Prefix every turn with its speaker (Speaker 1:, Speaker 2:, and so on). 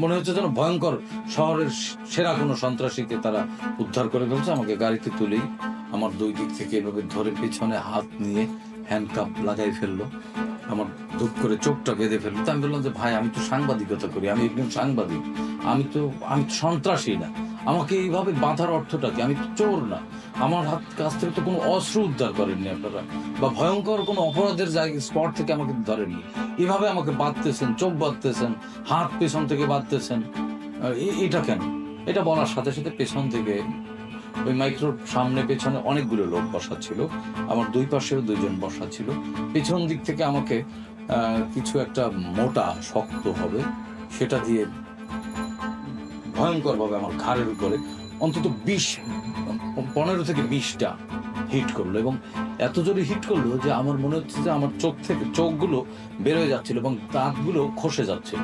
Speaker 1: মনে হচ্ছে যেন ভয়ঙ্কর শহরের সেরা কোনো সন্ত্রাসীকে তারা উদ্ধার করে ফেলছে। আমাকে গাড়িতে তুলেই আমার দুই দিক থেকে এভাবে ধরে পিছনে হাত নিয়ে হ্যান্ডকাপ লাগাই ফেলল। আমার ধূপ করে চোখটা বেঁধে ফেলল। তো আমি বললাম যে, ভাই, আমি তো সাংবাদিকতা করি, আমি একজন সাংবাদিক। আমি তো আমি তো সন্ত্রাসী না। আমাকে এইভাবে বাঁধার অর্থটা কি? আমি চোর না। আমার হাত, কাছ থেকে তো কোনো অস্ত্র উদ্ধার করেননি আপনারা। বা ভয়ঙ্কর কোনো অপরাধের জায়গা, স্পট থেকে আমাকে ধরেননি। এভাবে আমাকে বাঁধতেছেন, চোখ বাঁধতেছেন, হাত পেছন থেকে বাঁধতেছেন। এটা কেন? এটা বলার সাথে সাথে পেছন থেকে ওই মাইক্রোর সামনে পেছনে অনেকগুলো লোক বসা ছিল। আমার দুই পাশেও দুইজন বসা ছিল। পেছন দিক থেকে আমাকে কিছু একটা মোটা, শক্ত হবে। সেটা দিয়ে ভয়ঙ্করভাবে আমার ঘাড়ের উপরে অন্তত বিশ, পনেরো থেকে বিশটা হিট করল এবং এত জোরে হিট করল যে আমার মনে হচ্ছে যে আমার চোখ থেকে চোখগুলো বেরোয় যাচ্ছিল এবং দাঁতগুলো খসে যাচ্ছিল।